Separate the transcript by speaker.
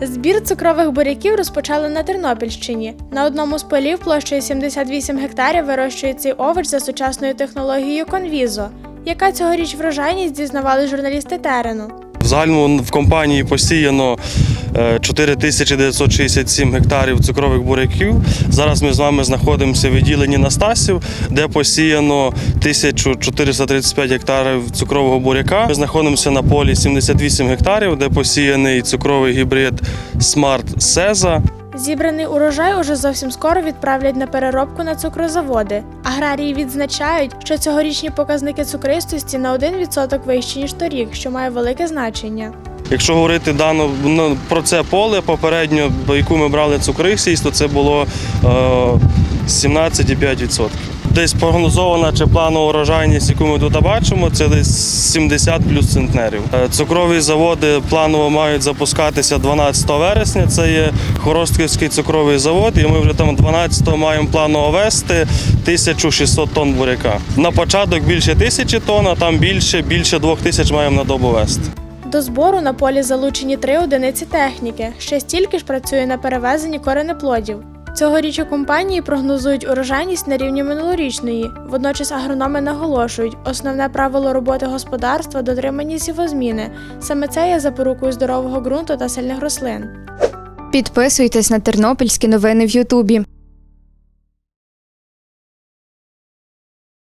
Speaker 1: Збір цукрових буряків розпочали на Тернопільщині. На одному з полів площею 78 гектарів вирощує цей овоч за сучасною технологією конвізо. Яка цьогоріч врожайність дізнавали журналісти терену?
Speaker 2: В загальному в компанії посіяно е, 4967 гектарів цукрових буряків. Зараз ми з вами знаходимося в відділенні Настасів, де посіяно 1435 гектарів цукрового буряка. Ми знаходимося на полі 78 гектарів, де посіяний цукровий гібрид Smart Seza.
Speaker 1: Зібраний урожай уже зовсім скоро відправлять на переробку на цукрозаводи. Аграрії відзначають, що цьогорічні показники цукристості на 1% вищі ніж торік, що має велике значення.
Speaker 2: Якщо говорити дано ну, про це поле попередньо, по яку ми брали цукристість, то це було е, 17,5%. Десь прогнозована чи планова урожайність, яку ми тут бачимо, це десь 70 плюс центнерів. Е, Цукрові заводи планово мають запускатися 12 вересня. Це є Хоростківський цукровий завод, і ми вже там 12-го маємо планово вести 1600 тонн буряка. На початок більше тисячі тонн, а там більше, більше двох тисяч маємо на добу вести.
Speaker 1: До збору на полі залучені три одиниці техніки. Ще стільки ж працює на перевезенні коренеплодів. Цьогоріч у компанії прогнозують урожайність на рівні минулорічної. Водночас агрономи наголошують, основне правило роботи господарства дотримання сівозміни. Саме це є запорукою здорового ґрунту та сильних рослин.
Speaker 3: Підписуйтесь на тернопільські новини в Ютубі.